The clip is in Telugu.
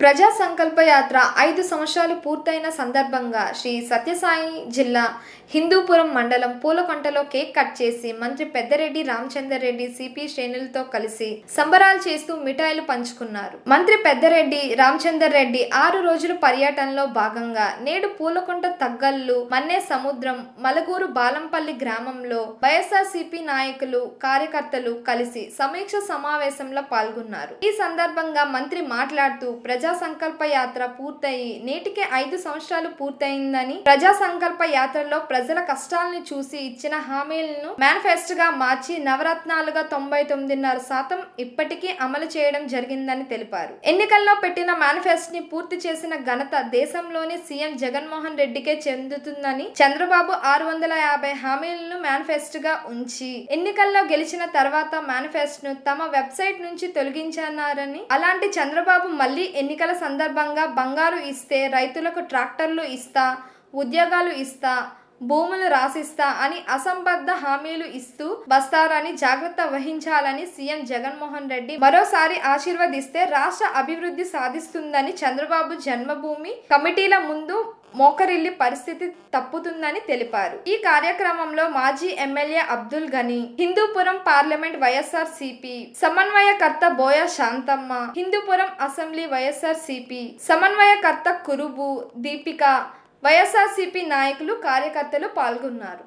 ప్రజా సంకల్ప యాత్ర ఐదు సంవత్సరాలు పూర్తయిన సందర్భంగా శ్రీ సత్యసాయి జిల్లా హిందూపురం మండలం పూలకొంటలో కేక్ కట్ చేసి మంత్రి పెద్దరెడ్డి రామచందర్ రెడ్డి సిపి శ్రేణులతో కలిసి సంబరాలు చేస్తూ మిఠాయిలు పంచుకున్నారు. మంత్రి పెద్దరెడ్డి రామచందర్ రెడ్డి ఆరు రోజుల పర్యటనలో భాగంగా నేడు పూలకొంట తగ్గల్లు మన్నే సముద్రం మలగూరు బాలంపల్లి గ్రామంలో వైఎస్ఆర్సీపీ నాయకులు కార్యకర్తలు కలిసి సమీక్ష సమావేశంలో పాల్గొన్నారు. ఈ సందర్భంగా మంత్రి మాట్లాడుతూ ప్రజా సంకల్ప యాత్ర పూర్తయి నేటికే ఐదు సంవత్సరాలు పూర్తయిందని ప్రజా సంకల్ప యాత్రలో ప్రజల కష్టాలను చూసి ఇచ్చిన హామీలను మేనిఫెస్టోగా మార్చి నవరత్నాలుగా తొంభై తొమ్మిదిన్నర శాతం ఇప్పటికీ అమలు చేయడం జరిగిందని తెలిపారు. ఎన్నికల్లో పెట్టిన మేనిఫెస్టో ని పూర్తి చేసిన ఘనత దేశంలోని సీఎం జగన్మోహన్ రెడ్డికే చెందుతుందని చంద్రబాబు ఆరు వందల యాభై హామీలను మేనిఫెస్టోగా ఉంచి ఎన్నికల్లో గెలిచిన తర్వాత మేనిఫెస్టోను తమ వెబ్సైట్ నుంచి తొలగించన్నారని అలాంటి చంద్రబాబు మళ్ళీ ఎన్నిక ఎన్నికల సందర్భంగా బంగారు ఇస్తే రైతులకు ట్రాక్టర్లు ఇస్తా ఉద్యోగాలు ఇస్తా భూములు రాసిస్తా అని అసంబద్ధ హామీలు ఇస్తూ వస్తారని జాగ్రత్త వహించాలని సీఎం జగన్మోహన్ రెడ్డి మరోసారి ఆశీర్వదిస్తే రాష్ట్ర అభివృద్ధి సాధిస్తుందని చంద్రబాబు జన్మభూమి కమిటీల ముందు మోకరిల్లి పరిస్థితి తప్పుతుందని తెలిపారు. ఈ కార్యక్రమంలో మాజీ ఎమ్మెల్యే అబ్దుల్ గని హిందూపురం పార్లమెంట్ వైఎస్ఆర్ సిపి సమన్వయకర్త Boya Shanthamma Hindupuram assembly YSR CP సమన్వయకర్త కురుబు దీపిక వైఎస్ఆర్సీపీ నాయకులు కార్యకర్తలు పాల్గొన్నారు.